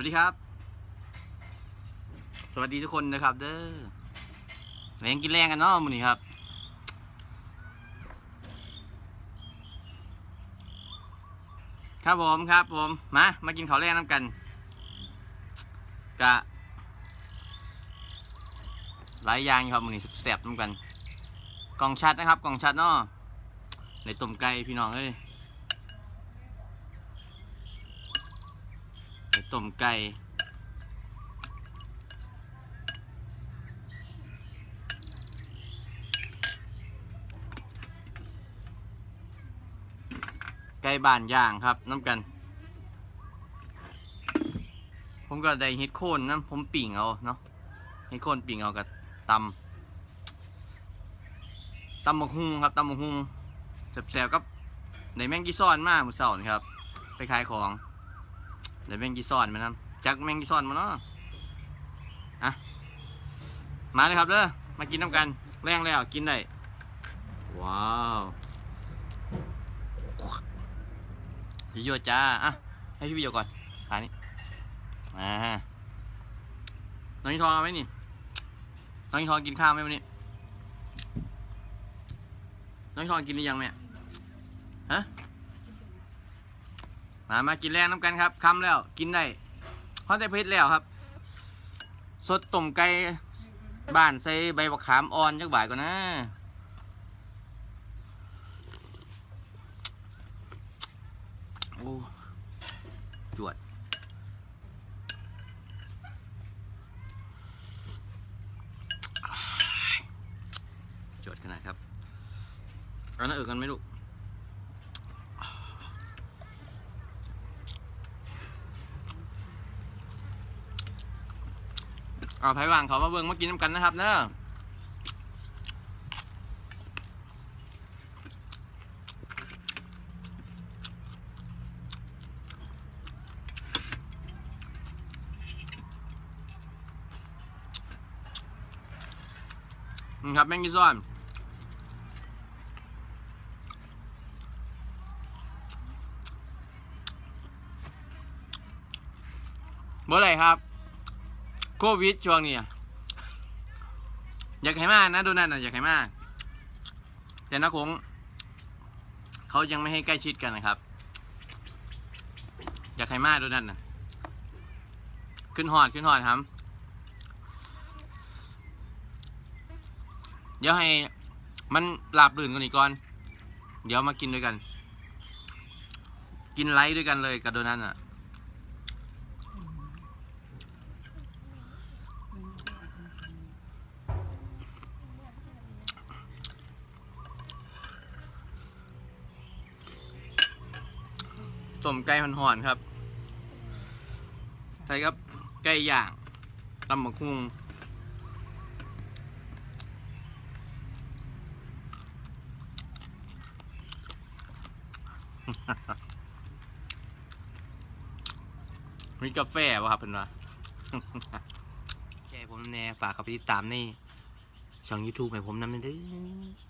วัสดีครับ สวัสดีทุกคนนะครับ เด้อแรงกินแรงกันเนาะมื้อนี้ครับ ครับผมครับผม มา มากินข้าวแรงน้ำกันกะหลายอย่างครับมื้อนี้แซ่บๆน้ำกัน กล่องชัดนะครับ กล่องชัดเนาะในต้มไก่พี่น้องเอ้ยใน ต้มไก่ไก่บานย่างครับน้ำกัน ผมก็ได้เฮ็ดโคนนะผมปิ่งเอาเนาะเฮ็ดโคนปิ่งเอากับตำตำบักฮุงครับตำบักฮุงแซ่บๆกับในแมงกี้ซ้อนมามื้อเช้านครับ ไปขายของ ในแมงกีซอนมานํจักแมงกีซอนมาเนาะอะมาเลยครับเด้อมากินน้ำกันแรงแล้วกินได้ว้าวพี่โยจ้าอะให้พี่โยก่อนขานี้อ่าน้องทองเอาไหมนี่น้องทองกินข้าวไหมวันนี้น้องทองกินหรือยังเนี่ยฮะ มามากินแรงน้ำกันครับคำแล้วกินได้ฮอตได้เพชรแล้วครับ สดต้มไก่บ้านใส่ใบมะขามอ่อนจักบ่ายก่อนนะโอ้จวดจวดขนาดครับเอาหน้าเอือกันไหมลูก เอาไผ่วางเขามาเบิ่งมากินน้ำกันนะครับเนอะนะครับแมงกีซอนเมื่อไรครับ โควิดช่วงนี้อะอยากให้มานะดูนั่นนะอยากให้มาแต่นะคงเขายังไม่ให้ใกล้ชิดกันนะครับ อยากให้มากดูนั่นนะขึ้นหอดขึ้นหอดครับ เดี๋ยวให้มันหลาบลื่นกันอีกก่อน เดี๋ยวมากินด้วยกัน กินไลท์ด้วยกันเลยกับโดนัทอะ ต้มไก่ห่อนๆครับ ใส่กับไก่ย่างตำบักหุ่งมีกาแฟวะครับเพื่อนวะแค่ผมแน่ฝากเขาไปติดตามในช่อง YouTube ให้ผมนำหนอยเด้อ